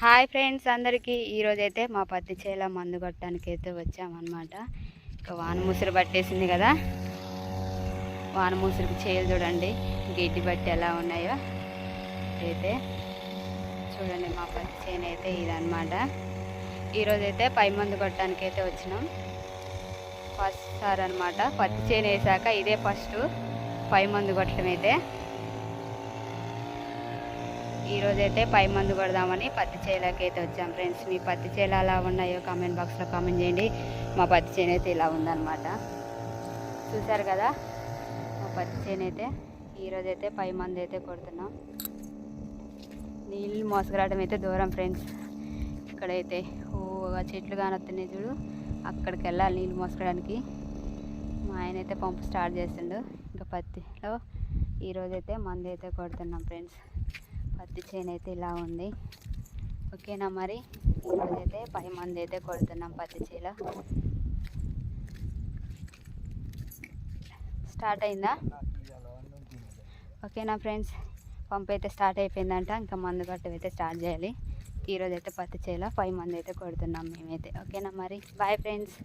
Hi friends అందరికీ. ఈరోజు అయితే మా పత్తి చేల మందు కొట్టడానికి అయితే వచ్చామన్నమాట. ఇక వాన ముసురు పట్టేసింది కదా. వాన ముసురుకి చేలు చూడండి. గడ్డి బట్టి ఎలా ఉన్నాయో అయితే చూడండి మా పత్తి చేను అయితే ఇదనమాట ఈరోజైతే పై మందు కొట్టడానికి అయితే వచ్చినాం. ఫస్ట్ సార్ అనమాట పత్తి చేను వేసాక ఇదే ఫస్ట్ పై మందు కొట్టడం అయితే ఈరోజు అయితే పై మందు కొడదామని పత్తి చేలకి అయితే వచ్చాం. ఫ్రెండ్స్ మీ పత్తి చేలు ఎలా ఉన్నాయో కామెంట్ బాక్స్లో కామెంట్ చేయండి. మా పత్తి చేను అయితే ఇలా ఉందన్నమాట. చూసారు కదా? మా పత్తి చేను అయితే ఈరోజు అయితే పై మందు అయితే కొడుతున్నాం. నీళ్ళు మోసగరావడం అయితే దూరం ఫ్రెండ్స్. ఇక్కడైతే ఓ చెట్లు కానొస్తున్నాయి చూడు. అక్కడికి వెళ్ళాలి నీళ్ళు మోసగడానికి మా ఆయన అయితే పంపు స్టార్ట్ చేసిండు. ఇంకా పత్తిలో ఈరోజైతే మందు అయితే కొడుతున్నాం ఫ్రెండ్స్. పత్తి చేను అయితే ఇలా ఉంది. ఓకేనా మరి? ఈరోజైతే పై మంది అయితే కొడుతున్నాం పత్తి చేల. స్టార్ట్ అయిందా? ఓకేనా ఫ్రెండ్స్? పంపు అయితే స్టార్ట్ అయిపోయిందంట. ఇంకా మందు కట్టం అయితే స్టార్ట్ చేయాలి. ఈరోజు అయితే పత్తి చేల. ఫైవ్ మంది అయితే కొడుతున్నాం మేమైతే. ఓకేనా మరి? Bye friends.